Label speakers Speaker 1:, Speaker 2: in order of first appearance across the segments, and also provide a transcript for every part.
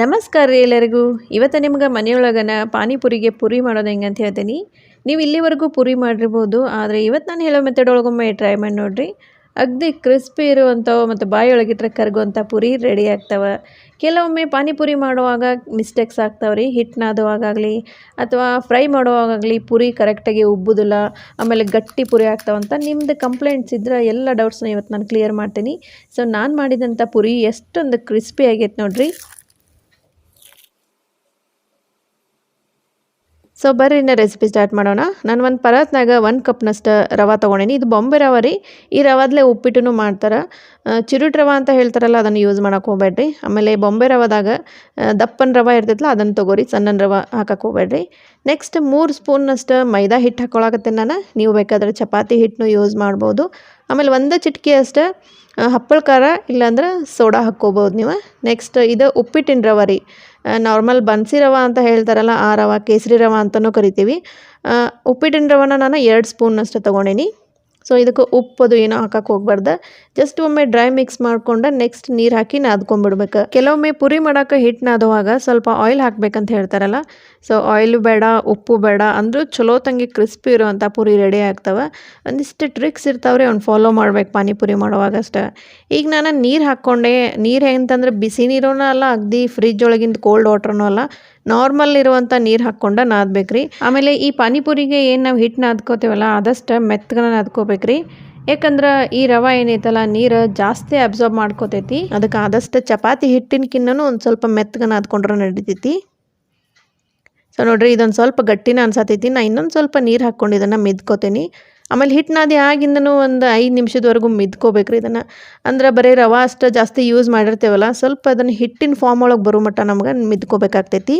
Speaker 1: ನಮಸ್ಕಾರ ರೀ ಎಲ್ಲರಿಗೂ. ಇವತ್ತು ನಿಮ್ಗೆ ಮನೆಯೊಳಗನ ಪಾನಿಪುರಿಗೆ ಪುರಿ ಮಾಡೋದು ಹೆಂಗೆ ಅಂತ ಹೇಳ್ತೀನಿ. ನೀವು ಇಲ್ಲಿವರೆಗೂ ಪುರಿ ಮಾಡಿರ್ಬೋದು, ಆದರೆ ಇವತ್ತು ನಾನು ಹೇಳೋ ಮೆಥಡ್ ಒಳಗೊಮ್ಮೆ ಟ್ರೈ ಮಾಡಿ ನೋಡಿರಿ. ಅಗ್ದಿ ಕ್ರಿಸ್ಪಿ ಇರುವಂಥವು ಮತ್ತು ಬಾಯೊಳಗಿಟ್ರೆ ಕರಗುವಂಥ ಪುರಿ ರೆಡಿ ಆಗ್ತವೆ. ಕೆಲವೊಮ್ಮೆ ಪಾನಿಪುರಿ ಮಾಡುವಾಗ ಮಿಸ್ಟೇಕ್ಸ್ ಆಗ್ತಾವೆ ರೀ ಹಿಟ್ಟನಾದವಾಗಲಿ ಅಥವಾ ಫ್ರೈ ಮಾಡುವಾಗಲಿ ಪುರಿ ಕರೆಕ್ಟಾಗಿ ಉಬ್ಬುದಿಲ್ಲ, ಆಮೇಲೆ ಗಟ್ಟಿ ಪುರಿ ಆಗ್ತಾವಂತ ನಿಮ್ಮದು ಕಂಪ್ಲೇಂಟ್ಸ್ ಇದ್ದರೆ ಎಲ್ಲ ಡೌಟ್ಸ್ನ ಇವತ್ತು ನಾನು ಕ್ಲಿಯರ್ ಮಾಡ್ತೀನಿ. ಸೊ ನಾನು ಮಾಡಿದಂಥ ಪುರಿ ಎಷ್ಟೊಂದು ಕ್ರಿಸ್ಪಿ ಆಗೈತೆ ನೋಡಿರಿ. ಸೊ ಬರ್ರಿ, ಇನ್ನು ರೆಸಿಪಿ ಸ್ಟಾರ್ಟ್ ಮಾಡೋಣ. ನಾನು ಒಂದು ಪರಾತ್ನಾಗ ಒಂದು ಕಪ್ನಷ್ಟು ರವೆ ತೊಗೊಂಡೀನಿ. ಇದು ಬೊಂಬೆ ರವೆ ರೀ. ಈ ರವಾದ್ಲೆ ಉಪ್ಪಿಟ್ಟು ಮಾಡ್ತಾರೆ. ಚಿರುಟ್ ರವೆ ಅಂತ ಹೇಳ್ತಾರಲ್ಲ, ಅದನ್ನು ಯೂಸ್ ಮಾಡೋಕೆ ಹೋಗ್ಬೇಡ್ರಿ. ಆಮೇಲೆ ಬೊಂಬೆ ರವಾದಾಗ ದಪ್ಪನ ರವೆ ಇರ್ತೈತಲ್ಲ ಅದನ್ನು ತೊಗೋರಿ. ಸಣ್ಣ ರವೆ ಹಾಕಕ್ಕೆ ಹೋಗ್ಬೇಡ್ರಿ. ನೆಕ್ಸ್ಟ್ ಮೂರು ಸ್ಪೂನ್ನಷ್ಟು ಮೈದಾ ಹಿಟ್ಟು ಹಾಕ್ಕೊಳಕತ್ತೀನಿ ನಾನು. ನೀವು ಬೇಕಾದ್ರೆ ಚಪಾತಿ ಹಿಟ್ಟನ್ನು ಯೂಸ್ ಮಾಡ್ಬೋದು. ಆಮೇಲೆ ಒಂದು ಚಿಟಕಿ ಅಷ್ಟೇ ಹಪ್ಪಳ ಖಾರ ಇಲ್ಲಾಂದ್ರೆ ಸೋಡಾ ಹಾಕ್ಕೋಬೋದು ನೀವು. ನೆಕ್ಸ್ಟ್ ಇದು ಉಪ್ಪಿಟ್ಟಿನ ರವೆ ರೀ. ನಾರ್ಮಲ್ ಬನ್ಸಿ ರವ ಅಂತ ಹೇಳ್ತಾರಲ್ಲ, ಆ ರವೆ ಕೇಸರಿ ರವೆ ಅಂತಲೂ ಕರಿತೀವಿ. ಉಪ್ಪಿಟ್ಟಿನ ರವೆನ ನಾನು ಎರಡು ಸ್ಪೂನ್ನಷ್ಟು ತೊಗೊಂಡೀನಿ. ಸೊ ಇದಕ್ಕೆ ಉಪ್ಪದು ಏನೋ ಹಾಕಕ್ಕೆ ಹೋಗ್ಬಾರ್ದು. ಜಸ್ಟ್ ಒಮ್ಮೆ ಡ್ರೈ ಮಿಕ್ಸ್ ಮಾಡ್ಕೊಂಡು ನೆಕ್ಸ್ಟ್ ನೀರು ಹಾಕಿ ನಾದ್ಕೊಂಡ್ಬಿಡ್ಬೇಕು ಕೆಲವೊಮ್ಮೆ ಪುರಿ ಮಾಡೋಕೆ ಹಿಟ್ಟು ನಾದುವಾಗ ಸ್ವಲ್ಪ ಆಯಿಲ್ ಹಾಕ್ಬೇಕಂತ ಹೇಳ್ತಾರಲ್ಲ. ಸೊ ಆಯಿಲ್ ಬೇಡ, ಉಪ್ಪು ಬೇಡ ಅಂದರೂ ಚಲೋ ತಂಗಿ ಕ್ರಿಸ್ಪಿ ಇರುವಂತ ಪುರಿ ರೆಡಿ ಆಗ್ತವೆ. ಒಂದಿಷ್ಟು ಟ್ರಿಕ್ಸ್ ಇರ್ತಾವ್ರಿ, ಅವ್ನು ಫಾಲೋ ಮಾಡ್ಬೇಕು ಪಾನಿಪುರಿ ಮಾಡುವಾಗ ಅಷ್ಟೇ. ಈಗ ನಾನು ನೀರು ಹಾಕೊಂಡೆ ನೀರು ಹೆಂಗಂತಂದ್ರೆ ಬಿಸಿ ನೀರೂ ಅಲ್ಲ, ಅಗ್ದಿ ಫ್ರಿಜ್ ಒಳಗಿಂದ ಕೋಲ್ಡ್ ವಾಟ್ರೂ ಅಲ್ಲ ನಾರ್ಮಲ್ ಇರುವಂಥ ನೀರು ಹಾಕ್ಕೊಂಡು ನಾದ್ಬೇಕ್ರಿ. ಆಮೇಲೆ ಈ ಪಾನಿಪುರಿಗೆ ಏನು ನಾವು ಹಿಟ್ಟು ನಾದ್ಕೋತೇವಲ್ಲ ಆದಷ್ಟು ಮೆತ್ತಗನ ನಾದ್ಕೋಬೇಕ್ರಿ. ಯಾಕಂದ್ರೆ ಈ ರವೆ ಏನೈತಲ್ಲ, ನೀರು ಜಾಸ್ತಿ ಅಬ್ಸಾರ್ಬ್ ಮಾಡ್ಕೋತೈತಿ. ಅದಕ್ಕೆ ಆದಷ್ಟು ಚಪಾತಿ ಹಿಟ್ಟಿನಕಿನ್ನೂ ಒಂದು ಸ್ವಲ್ಪ ಮೆತ್ತಗೆ ನಾದ್ಕೊಂಡ್ರೆ ನಡಿತೈತಿ. ಸೊ ನೋಡ್ರಿ, ಇದೊಂದು ಸ್ವಲ್ಪ ಗಟ್ಟಿನ ಅನ್ಸತೈತಿ. ನಾ ಇನ್ನೊಂದು ಸ್ವಲ್ಪ ನೀರು ಹಾಕ್ಕೊಂಡು ಇದನ್ನು ಮಿದ್ಕೋತೀನಿ. ಆಮೇಲೆ ಹಿಟ್ಟು ನಾದಿ ಆಗಿಂದನೂ ಒಂದು ಐದು ನಿಮಿಷದವರೆಗೂ ಮಿದ್ಕೋಬೇಕ್ರಿ ಇದನ್ನು. ಅಂದ್ರೆ ಬರೀ ರವೆ ಅಷ್ಟು ಜಾಸ್ತಿ ಯೂಸ್ ಮಾಡಿರ್ತೇವಲ್ಲ, ಸ್ವಲ್ಪ ಅದನ್ನು ಹಿಟ್ಟಿನ ಫಾರ್ಮ್ ಒಳಗೆ ಬರೋ ಮಟ್ಟ ನಮ್ಗೆ ಮಿದ್ಕೋಬೇಕಾಗ್ತೈತಿ.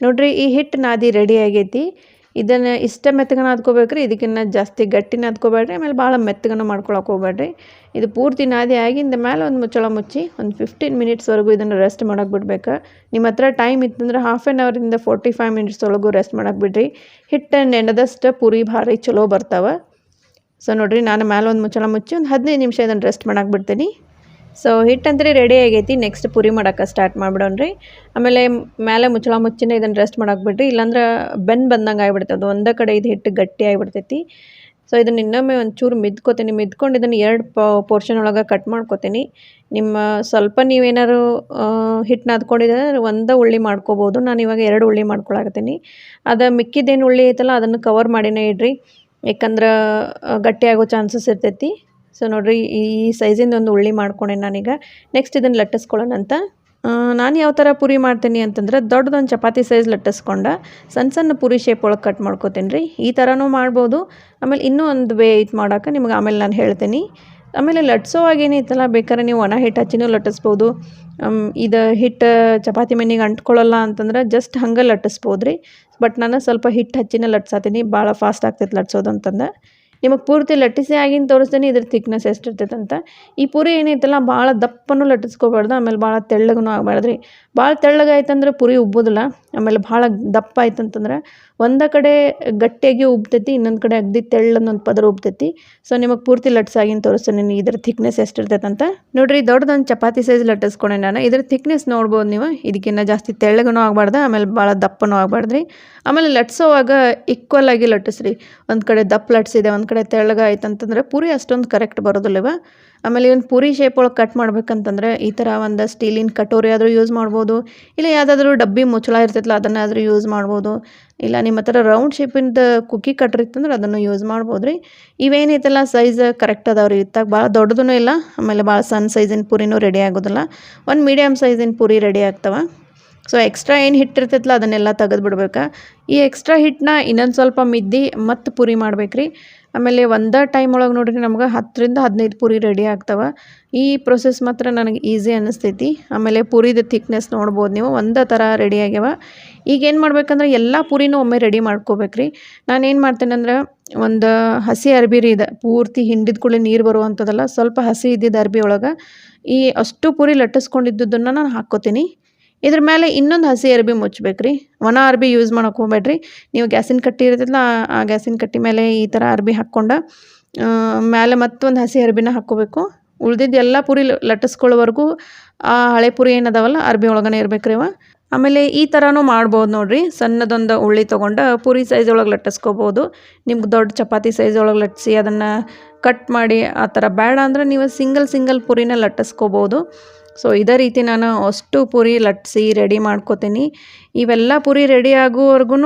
Speaker 1: ನೋಡ್ರಿ, ಈ ಹಿಟ್ಟು ನಾದಿ ರೆಡಿ ಆಗೈತಿ. ಇದನ್ನು ಇಷ್ಟ ಮೆತ್ತಗನ ಅದ್ಕೋಬೇಕ್ರಿ ಇದಕ್ಕಿನ್ನ ಜಾಸ್ತಿ ಗಟ್ಟಿನ ಅದ್ಕೋಬೇಡ್ರಿ ಆಮೇಲೆ ಭಾಳ ಮೆತ್ತಗನ ಮಾಡ್ಕೊಳಕ್ಕೆ ಹೋಗ್ಬೇಡ್ರಿ. ಇದು ಪೂರ್ತಿ ನಾದಿ ಆಗಿಂದ ಮೇಲೆ ಒಂದು ಮುಚ್ಚಳ ಮುಚ್ಚಿ ಒಂದು ಫಿಫ್ಟೀನ್ ಮಿನಿಟ್ಸ್ವರೆಗೂ ಇದನ್ನು ರೆಸ್ಟ್ ಮಾಡೋಕೆ ಬಿಡ್ಬೇಕು. ನಿಮ್ಮ ಹತ್ರ ಟೈಮ್ ಇತ್ತಂದ್ರೆ ಹಾಫ್ ಆ್ಯನ್ ಅವರಿಂದ ಫೋರ್ಟಿ ಫೈವ್ ಮಿನಿಟ್ಸ್ ಒಳಗೂ ರೆಸ್ಟ್ ಮಾಡೋಕೆ ಬಿಡ್ರಿ. ಹಿಟ್ಟು ನೆನೆದಷ್ಟು ಪುರಿ ಭಾರಿ ಚಲೋ ಬರ್ತಾವೆ. ಸೊ ನೋಡಿರಿ, ನಾನು ಮೇಲೆ ಒಂದು ಮುಚ್ಚಳ ಮುಚ್ಚಿ ಒಂದು ಹದಿನೈದು ನಿಮಿಷ ಇದನ್ನು ರೆಸ್ಟ್ ಮಾಡೋಕೆ ಬಿಡ್ತೀನಿ. ಸೊ ಹಿಟ್ಟಂದ್ರೆ ರೆಡಿ ಆಗೈತಿ. ನೆಕ್ಸ್ಟ್ ಪುರಿ ಮಾಡೋಕೆ ಸ್ಟಾರ್ಟ್ ಮಾಡ್ಬಿಡೋಣ್ರಿ ಆಮೇಲೆ ಮೇಲೆ ಮುಚ್ಚಳ ಮುಚ್ಚಿನ ಇದನ್ನು ರೆಸ್ಟ್ ಮಾಡಕ್ಕೆ ಬಿಡ್ರಿ. ಇಲ್ಲಾಂದ್ರೆ ಬೆನ್ ಬಂದಂಗೆ ಆಗಿಬಿಡ್ತದೆ ಒಂದೇ ಕಡೆ ಇದು ಹಿಟ್ಟು ಗಟ್ಟಿ ಆಗಿಬಿಡ್ತೈತಿ. ಸೊ ಇದನ್ನು ಇನ್ನೊಮ್ಮೆ ಒಂಚೂರು ಮಿದ್ಕೋತೀನಿ. ಮಿದ್ಕೊಂಡು ಇದನ್ನು ಎರಡು ಪೋರ್ಷನ್ ಒಳಗೆ ಕಟ್ ಮಾಡ್ಕೋತೀನಿ. ನಿಮ್ಮ ಸ್ವಲ್ಪ ನೀವೇನಾದ್ರು ಹಿಟ್ಟು ನಾದ್ಕೊಂಡಿದ್ರೆ ಒಂದೇ ಉಳ್ಳಿ ಮಾಡ್ಕೋಬೋದು. ನಾನು ಇವಾಗ ಎರಡು ಉಳ್ಳಿ ಮಾಡ್ಕೊಳಕತ್ತೀನಿ. ಅದು ಮಿಕ್ಕಿದ್ದೇನು ಉಳ್ಳಿ ಐತಲ್ಲ, ಅದನ್ನು ಕವರ್ ಮಾಡಿನೇ ಇಡ್ರಿ. ಯಾಕಂದ್ರೆ ಗಟ್ಟಿ ಆಗೋ ಚಾನ್ಸಸ್ ಇರ್ತೈತಿ. ಸೊ ನೋಡಿರಿ, ಈ ಸೈಜಿಂದ ಒಂದು ಉಳ್ಳಿ ಮಾಡ್ಕೊಂಡೆ ನಾನೀಗ. ನೆಕ್ಸ್ಟ್ ಇದನ್ನು ಲಟ್ಟಿಸ್ಕೊಳ್ಳೋಣ ಅಂತ. ನಾನು ಯಾವ ಥರ ಪುರಿ ಮಾಡ್ತೀನಿ ಅಂತಂದ್ರೆ ದೊಡ್ಡದೊಂದು ಚಪಾತಿ ಸೈಜ್ ಲಟ್ಟಿಸ್ಕೊಂಡು ಸಣ್ಣ ಸಣ್ಣ ಪುರಿ ಶೇಪ್ ಒಳಗೆ ಕಟ್ ಮಾಡ್ಕೋತೀನಿ ರೀ. ಈ ಥರನೂ ಮಾಡ್ಬೋದು. ಆಮೇಲೆ ಇನ್ನೂ ಒಂದು ವೇ ಇದು ಮಾಡೋಕೆ ನಿಮ್ಗೆ ಆಮೇಲೆ ನಾನು ಹೇಳ್ತೀನಿ. ಆಮೇಲೆ ಲಟ್ಸೋವಾಗ ಏನೈತಲ್ಲ ಬೇಕಾದ್ರೆ ನೀವು ಒಣ ಹಿಟ್ಟು ಹಚ್ಚಿನೂ ಲಟ್ಟಿಸ್ಬೋದು. ಇದು ಹಿಟ್ಟು ಚಪಾತಿ ಮನೆಗೆ ಅಂಟ್ಕೊಳ್ಳಲ್ಲ ಅಂತಂದ್ರೆ ಜಸ್ಟ್ ಹಂಗೆ ಲಟ್ಟಿಸ್ಬೋದು ರೀ ಬಟ್ ನಾನು ಸ್ವಲ್ಪ ಹಿಟ್ಟು ಹಚ್ಚಿನ ಲಟ್ಸಾತೀನಿ, ಭಾಳ ಫಾಸ್ಟ್ ಆಗ್ತೈತೆ ಲಟ್ಸೋದು ಅಂತಂದು ನಿಮಗೆ ಪೂರ್ತಿ ಲಟ್ಟಿಸಿ ಆಗಿನ ತೋರಿಸ್ತೀನಿ, ಇದ್ರ ಥಿಕ್ನೆಸ್ ಎಷ್ಟಿರ್ತೈತೆ ಅಂತ ಈ ಪುರಿ ಏನೈತಲ್ಲ ಭಾಳ ದಪ್ಪನೂ ಲಟ್ಟಿಸ್ಕೋಬಾರ್ದು, ಆಮೇಲೆ ಭಾಳ ತೆಳ್ಳಗೂ ಆಗಬಾರ್ದು ರೀ ಭಾಳ ತೆಳ್ಳಗಾಯ್ತಂದ್ರೆ ಪುರಿ ಉಬ್ಬೋದಿಲ್ಲ, ಆಮೇಲೆ ಭಾಳ ದಪ್ಪ ಆಯ್ತಂತಂದ್ರೆ ಒಂದು ಕಡೆ ಗಟ್ಟಿಯಾಗಿ ಉಬ್ತೈತಿ, ಇನ್ನೊಂದು ಕಡೆ ಅಗ್ದಿ ತೆಳ್ಳನ್ನೊಂದು ಪದರ ಉಬ್ತೈತಿ. ಸೊ ನಿಮಗೆ ಪೂರ್ತಿ ಲಟ್ಸಾಗಿನ ತೋರಿಸ್ತೀನಿ ಇದ್ರ ಥಿಕ್ನೆಸ್ ಎಷ್ಟಿರ್ತೈತೆ ಅಂತ. ನೋಡಿರಿ, ದೊಡ್ಡದೊಂದು ಚಪಾತಿ ಸೈಜ್ ಲಟ್ಟಿಸ್ಕೊಂಡೆ ನಾನು. ಇದ್ರ ಥಿಕ್ನೆಸ್ ನೋಡ್ಬೋದು ನೀವು. ಇದಕ್ಕಿಂತ ಜಾಸ್ತಿ ತೆಳ್ಳಗೂ ಆಗಬಾರ್ದು, ಆಮೇಲೆ ಭಾಳ ದಪ್ಪನೂ ಆಗಬಾರ್ದ್ರಿ. ಆಮೇಲೆ ಲಟ್ಸೋವಾಗ ಈಕ್ವಲ್ ಆಗಿ ಲಟ್ಟಿಸ್ರಿ. ಒಂದು ಕಡೆ ದಪ್ಪ ಲಟ್ಸಿದೆ, ಒಂದು ಕಡೆ ತೆಳ್ಳಗೆ ಆಯ್ತಂತಂದ್ರೆ ಪೂರಿ ಅಷ್ಟೊಂದು ಕರೆಕ್ಟ್ ಬರೋದಿಲ್ಲವ ಆಮೇಲೆ ಇವನು ಪೂರಿ ಶೇಪ್ ಒಳಗೆ ಕಟ್ ಮಾಡ್ಬೇಕಂತಂದ್ರೆ ಈ ಥರ ಒಂದು ಸ್ಟೀಲಿನ ಕಟೋರಿ ಆದರೂ ಯೂಸ್ ಮಾಡ್ಬೋದು. ಇಲ್ಲ ಯಾವುದಾದ್ರೂ ಡಬ್ಬಿ ಮುಚ್ಚಳ ಇರ್ತೈತಲ್ಲ ಅದನ್ನಾದರೂ ಯೂಸ್ ಮಾಡ್ಬೋದು. ಇಲ್ಲ, ನಿಮ್ಮ ಹತ್ರ ರೌಂಡ್ ಶೇಪಿಂದ ಕುಕ್ಕಿ ಕಟ್ರ್ ಇತ್ತಂದ್ರೆ ಅದನ್ನು ಯೂಸ್ ಮಾಡ್ಬೋದು ರೀ ಇವೇನೈತಲ್ಲ ಸೈಜ್ ಕರೆಕ್ಟ್ ಅದಾವ ರೀ ಇತ್ತಾಗ ಭಾಳ ದೊಡ್ಡದೂ ಇಲ್ಲ, ಆಮೇಲೆ ಭಾಳ ಸಣ್ಣ ಸೈಜಿನ ಪೂರಿನೂ ರೆಡಿ ಆಗೋದಿಲ್ಲ. ಒಂದು ಮೀಡಿಯಮ್ ಸೈಜಿನ ಪುರಿ ರೆಡಿ ಆಗ್ತವೆ. ಸೊ ಎಕ್ಸ್ಟ್ರಾ ಏನು ಹಿಟ್ಟಿರ್ತೈತಲ್ಲ ಅದನ್ನೆಲ್ಲ ತೆಗೆದು ಬಿಡ್ಬೇಕು ಈ ಎಕ್ಸ್ಟ್ರಾ ಹಿಟ್ಟನ್ನ ಇನ್ನೊಂದು ಸ್ವಲ್ಪ ಮಿದ್ದಿ ಮತ್ತು ಪುರಿ ಮಾಡ್ಬೇಕು ರೀ ಆಮೇಲೆ ಒಂದೇ ಟೈಮ್ ಒಳಗೆ ನೋಡ್ರಿ ನಮ್ಗೆ ಹತ್ತರಿಂದ ಹದಿನೈದು ಪೂರಿ ರೆಡಿ ಆಗ್ತವೆ. ಈ ಪ್ರೊಸೆಸ್ ಮಾತ್ರ ನನಗೆ ಈಸಿ ಅನ್ನಿಸ್ತೈತಿ ಆಮೇಲೆ ಪೂರಿದು ಥಿಕ್ನೆಸ್ ನೋಡ್ಬೋದು ನೀವು, ಒಂದೇ ಥರ ರೆಡಿ ಆಗ್ಯಾವ. ಈಗ ಏನು ಮಾಡ್ಬೇಕಂದ್ರೆ ಎಲ್ಲ ಪೂರಿನೂ ಒಮ್ಮೆ ರೆಡಿ ಮಾಡ್ಕೋಬೇಕ್ರಿ. ನಾನೇನು ಮಾಡ್ತೇನೆಂದ್ರೆ ಒಂದು ಹಸಿ ಅರ್ಬಿ ರೀ ಇದೆ, ಪೂರ್ತಿ ಹಿಂಡಿದ ಕೂಡಲೇ ನೀರು ಬರುವಂಥದ್ದಲ್ಲ ಸ್ವಲ್ಪ ಹಸಿ ಇದ್ದಿದ್ದು ಅರ್ಬಿ ಒಳಗೆ ಈ ಅಷ್ಟು ಪೂರಿ ಲಟ್ಟಿಸ್ಕೊಂಡಿದ್ದನ್ನು ನಾನು ಹಾಕ್ಕೋತೀನಿ. ಇದ್ರ ಮೇಲೆ ಇನ್ನೊಂದು ಹಸಿ ಅರ್ಬಿ ಮುಚ್ಚಬೇಕ್ರಿ. ಒಣ ಅರ್ಬಿ ಯೂಸ್ ಮಾಡೋಕೆ ಹೋಗ್ಬೇಡ್ರಿ. ನೀವು ಗ್ಯಾಸಿನ ಕಟ್ಟಿ ಇರ್ತಿಲ್ಲ ಆ ಗ್ಯಾಸಿನ ಕಟ್ಟಿ ಮೇಲೆ ಈ ಥರ ಅರ್ಬಿ ಹಾಕ್ಕೊಂಡು ಮೇಲೆ ಮತ್ತೊಂದು ಹಸಿ ಅರ್ಬಿನ ಹಾಕ್ಕೋಬೇಕು. ಉಳ್ದಿದ್ದು ಎಲ್ಲ ಪುರಿ ಲಟ್ಟಿಸ್ಕೊಳ್ಳೋವರೆಗೂ ಆ ಹಳೆ ಪುರಿ ಏನದಾವಲ್ಲ, ಅರ್ಬಿ ಒಳಗನೆ ಇರಬೇಕ್ರಿ ಅವ. ಆಮೇಲೆ ಈ ಥರನೂ ಮಾಡ್ಬೋದು ನೋಡಿರಿ. ಸಣ್ಣದೊಂದು ಉಳ್ಳಿ ತೊಗೊಂಡು ಪುರಿ ಸೈಜ್ ಒಳಗೆ ಲಟ್ಟಿಸ್ಕೋಬೋದು. ನಿಮ್ಗೆ ದೊಡ್ಡ ಚಪಾತಿ ಸೈಜ್ ಒಳಗೆ ಲಟ್ಟಿಸಿ ಅದನ್ನು ಕಟ್ ಮಾಡಿ ಆ ಥರ ಬೇಡ ಅಂದ್ರೆ ನೀವು ಸಿಂಗಲ್ ಸಿಂಗಲ್ ಪುರಿನ ಲಟ್ಟಿಸ್ಕೋಬೋದು. ಸೊ ಇದೇ ರೀತಿ ನಾನು ಅಷ್ಟು ಪುರಿ ಲಟ್ಸಿ ರೆಡಿ ಮಾಡ್ಕೋತೀನಿ. ಇವೆಲ್ಲ ಪುರಿ ರೆಡಿ ಆಗುವವರೆಗೂ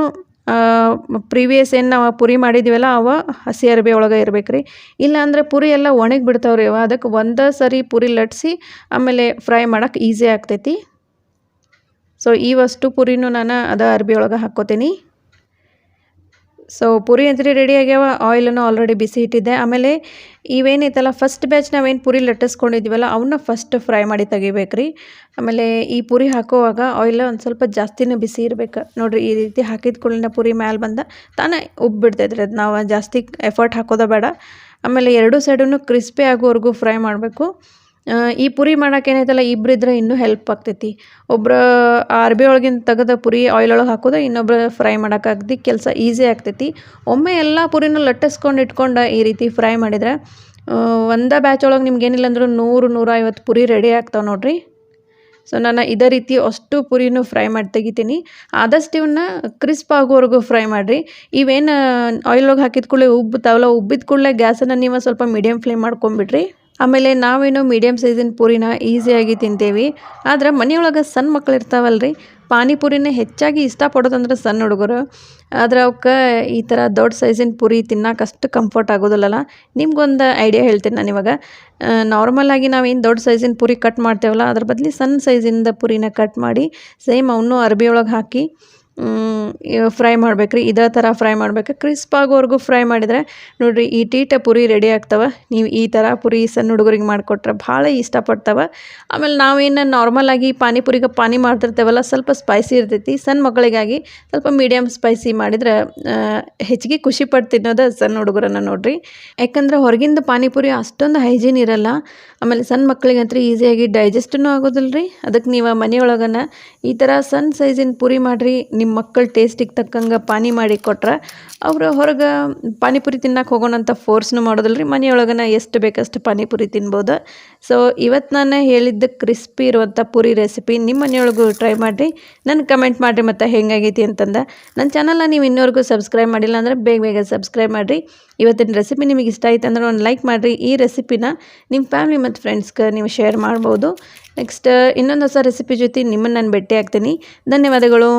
Speaker 1: ಪ್ರೀವಿಯಸ್ ಏನು ನಾವು ಪುರಿ ಮಾಡಿದ್ದೀವಲ್ಲ ಅವ ಹಸಿ ಅರಬಿ ಒಳಗೆ ಇರಬೇಕ್ರಿ. ಇಲ್ಲಾಂದ್ರೆ ಪುರಿ ಎಲ್ಲ ಒಣಗಿ ಬಿಡ್ತಾವ್ರಿ ಅವ. ಅದಕ್ಕೆ ಒಂದೇ ಸರಿ ಪುರಿ ಲಟ್ಸಿ, ಆಮೇಲೆ ಫ್ರೈ ಮಾಡೋಕ್ಕೆ ಈಸಿ ಆಗ್ತೈತಿ. ಸೊ ಇವಷ್ಟು ಪುರಿನೂ ನಾನು ಅದ ಅರ್ಬಿ ಒಳಗೆ ಹಾಕ್ಕೋತೀನಿ. ಸೊ ಪುರಿ ಅಂತ್ರಿ ರೆಡಿ ಆಗ್ಯಾವ. ಆಯಿಲನ್ನು ಆಲ್ರೆಡಿ ಬಿಸಿ ಇಟ್ಟಿದ್ದೆ. ಆಮೇಲೆ ಇವೇನೈತಲ್ಲ ಫಸ್ಟ್ ಬ್ಯಾಚ್ ನಾವೇನು ಪುರಿ ಲಟ್ಟಿಸ್ಕೊಂಡಿದ್ದೀವಲ್ಲ ಅವನ್ನ ಫಸ್ಟ್ ಫ್ರೈ ಮಾಡಿ ತೆಗಿಬೇಕ್ರಿ. ಆಮೇಲೆ ಈ ಪುರಿ ಹಾಕೋವಾಗ ಆಯಿಲ್ ಒಂದು ಸ್ವಲ್ಪ ಜಾಸ್ತಿನೇ ಬಿಸಿ ಇರಬೇಕು. ನೋಡಿರಿ, ಈ ರೀತಿ ಹಾಕಿದ ಕೂಡಲೇ ಪುರಿ ಮ್ಯಾಲೆ ಬಂದ ತಾನೇ ಉಬ್ಬಿಡ್ತೈತ್ರಿ ಅದು ನಾವು ಜಾಸ್ತಿ ಎಫರ್ಟ್ ಹಾಕೋದ ಬೇಡ. ಆಮೇಲೆ ಎರಡೂ ಸೈಡೂ ಕ್ರಿಸ್ಪಿ ಆಗೋವರೆಗೂ ಫ್ರೈ ಮಾಡಬೇಕು. ಈ ಪುರಿ ಮಾಡೋಕೆ ಏನೈತಲ್ಲ ಇಬ್ಬರಿದ್ರೆ ಇನ್ನೂ ಹೆಲ್ಪ್ ಆಗ್ತೈತಿ. ಒಬ್ರು ಆ ಅರ್ಬಿ ಒಳಗಿನ ತೆಗೆದ ಪುರಿ ಆಯಿಲ್ ಒಳಗೆ ಹಾಕೋದು, ಇನ್ನೊಬ್ರು ಫ್ರೈ ಮಾಡೋಕ್ಕಾಗ್ದಿ ಕೆಲಸ ಈಸಿ ಆಗ್ತೈತಿ. ಒಮ್ಮೆ ಎಲ್ಲ ಪುರಿನ ಲಟ್ಟಿಸ್ಕೊಂಡು ಇಟ್ಕೊಂಡು ಈ ರೀತಿ ಫ್ರೈ ಮಾಡಿದ್ರೆ ಒಂದ ಬ್ಯಾಚ್ ಒಳಗೆ ನಿಮ್ಗೇನಿಲ್ಲ ಅಂದ್ರೂ ನೂರು ನೂರೈವತ್ತು ಪುರಿ ರೆಡಿ ಆಗ್ತಾವೆ ನೋಡಿರಿ. ಸೊ ನಾನು ಇದೇ ರೀತಿ ಅಷ್ಟು ಪುರಿನೂ ಫ್ರೈ ಮಾಡಿ ತೆಗಿತೀನಿ. ಆದಷ್ಟು ಇವನ್ನ ಕ್ರಿಸ್ಪ್ ಆಗೋವರೆಗೂ ಫ್ರೈ ಮಾಡಿರಿ. ಇವೇನು ಆಯಿಲ್ ಒಳಗೆ ಹಾಕಿದ ಕೂಡಲೇ ಉಬ್ಬುತ್ತಾವಲ್ಲ ಉಬ್ಬಿದ ಕೂಡಲೇ ಗ್ಯಾಸನ್ನು ನೀವು ಸ್ವಲ್ಪ ಮೀಡಿಯಮ್ ಫ್ಲೇಮ್ ಮಾಡ್ಕೊಂಬಿಡ್ರಿ ಆಮೇಲೆ ನಾವೇನು ಮೀಡಿಯಮ್ ಸೈಜಿನ ಪೂರಿನ ಈಸಿಯಾಗಿ ತಿಂತೇವೆ. ಆದ್ರೆ ಮನೆಯೊಳಗೆ ಸಣ್ಣ ಮಕ್ಳು ಇರ್ತಾವಲ್ರಿ, ಪಾನಿಪುರಿನೇ ಹೆಚ್ಚಾಗಿ ಇಷ್ಟಪಡೋದಂದ್ರೆ ಸಣ್ಣ ಹುಡುಗರು. ಆದ್ರೆ ಅವಕ್ಕೆ ಈ ಥರ ದೊಡ್ಡ ಸೈಜಿನ ಪೂರಿ ತಿನ್ನಕ್ಕೆ ಅಷ್ಟು ಕಂಫರ್ಟ್ ಆಗೋದಿಲ್ಲಲ್ಲ ನಿಮ್ಗೊಂದು ಐಡಿಯಾ ಹೇಳ್ತೀನಿ ನಾನು ಇವಾಗ. ನಾರ್ಮಲಾಗಿ ನಾವೇನು ದೊಡ್ಡ ಸೈಜಿನ ಪೂರಿ ಕಟ್ ಮಾಡ್ತೇವಲ್ಲ, ಅದ್ರ ಬದಲಿ ಸಣ್ಣ ಸೈಜಿಂದ ಪೂರಿನ ಕಟ್ ಮಾಡಿ ಸೇಮ್ ಅವನ್ನೂ ಅರ್ಬಿ ಒಳಗೆ ಹಾಕಿ ಫ್ರೈ ಮಾಡ್ಬೇಕು ರೀ ಇದೇ ಥರ ಫ್ರೈ ಮಾಡ್ಬೇಕು. ಕ್ರಿಸ್ಪ್ ಆಗೋವರೆಗೂ ಫ್ರೈ ಮಾಡಿದರೆ, ನೋಡಿರಿ, ಈ ಟೀಟ ಪುರಿ ರೆಡಿ ಆಗ್ತವೆ. ನೀವು ಈ ಥರ ಪುರಿ ಸಣ್ಣ ಹುಡುಗರಿಗೆ ಮಾಡಿಕೊಟ್ರೆ ಭಾಳ ಇಷ್ಟಪಡ್ತವೆ. ಆಮೇಲೆ ನಾವೇನು ನಾರ್ಮಲಾಗಿ ಪಾನಿಪುರಿಗೆ ಪಾನಿ ಮಾಡ್ತಿರ್ತೇವಲ್ಲ, ಸ್ವಲ್ಪ ಸ್ಪೈಸಿ ಇರ್ತೈತಿ. ಸಣ್ಣ ಮಕ್ಕಳಿಗಾಗಿ ಸ್ವಲ್ಪ ಮೀಡಿಯಮ್ ಸ್ಪೈಸಿ ಮಾಡಿದ್ರೆ ಹೆಚ್ಚಿಗೆ ಖುಷಿ ಪಟ್ಟು ತಿನ್ನೋದು ಸಣ್ಣ ಹುಡುಗರನ್ನು ನೋಡಿರಿ. ಯಾಕಂದರೆ ಹೊರಗಿಂದ ಪಾನಿಪುರಿ ಅಷ್ಟೊಂದು ಹೈಜೀನ್ ಇರಲ್ಲ. ಆಮೇಲೆ ಸಣ್ಣ ಮಕ್ಕಳಿಗಂತೂ ಈಸಿಯಾಗಿ ಡೈಜೆಸ್ಟೂ ಆಗೋದಿಲ್ಲ ರೀ ಅದಕ್ಕೆ ನೀವು ಮನೆಯೊಳಗನ ಈ ಥರ ಸಣ್ಣ ಸೈಜಿನ ಪುರಿ ಮಾಡಿರಿ. ನಿಮ್ಮ ಮಕ್ಕಳು ಟೇಸ್ಟಿಗೆ ತಕ್ಕಂಗೆ ಪಾನಿ ಮಾಡಿ ಕೊಟ್ರೆ ಅವರು ಹೊರಗೆ ಪಾನಿಪುರಿ ತಿನ್ನಕ್ಕೆ ಹೋಗೋಣ ಅಂತ ಫೋರ್ಸ್ನು ಮಾಡೋದಿಲ್ಲ ರೀ ಮನೆಯೊಳಗನ ಎಷ್ಟು ಬೇಕಷ್ಟು ಪಾನಿಪುರಿ ತಿನ್ಬೋದು. ಸೊ ಇವತ್ತು ನಾನು ಹೇಳಿದ್ದ ಕ್ರಿಸ್ಪಿ ಇರುವಂಥ ಪುರಿ ರೆಸಿಪಿ ನಿಮ್ಮ ಮನೆಯೊಳಗೂ ಟ್ರೈ ಮಾಡಿರಿ. ನನ್ನ ಕಮೆಂಟ್ ಮಾಡಿರಿ ಮತ್ತು ಹೆಂಗಾಗೈತಿ ಅಂತಂದು. ನನ್ನ ಚಾನಲ್ನ ನೀವು ಇನ್ನೂವರೆಗೂ ಸಬ್ಸ್ಕ್ರೈಬ್ ಮಾಡಿಲ್ಲ ಅಂದರೆ ಬೇಗ ಬೇಗ ಸಬ್ಸ್ಕ್ರೈಬ್ ಮಾಡಿರಿ. ಇವತ್ತಿನ ರೆಸಿಪಿ ನಿಮಗೆ ಇಷ್ಟ ಆಯ್ತು ಅಂದ್ರೆ ಒಂದು ಲೈಕ್ ಮಾಡಿರಿ. ಈ ರೆಸಿಪಿನ ನಿಮ್ಮ ಫ್ಯಾಮಿಲಿ ಮತ್ತು ಫ್ರೆಂಡ್ಸ್ಗೆ ನೀವು ಶೇರ್ ಮಾಡ್ಬೋದು. ನೆಕ್ಸ್ಟ್ ಇನ್ನೊಂದು ಹೊಸ ರೆಸಿಪಿ ಜೊತೆ ನಿಮ್ಮನ್ನು ನಾನು ಭೇಟಿ ಆಗ್ತೀನಿ ಧನ್ಯವಾದಗಳು.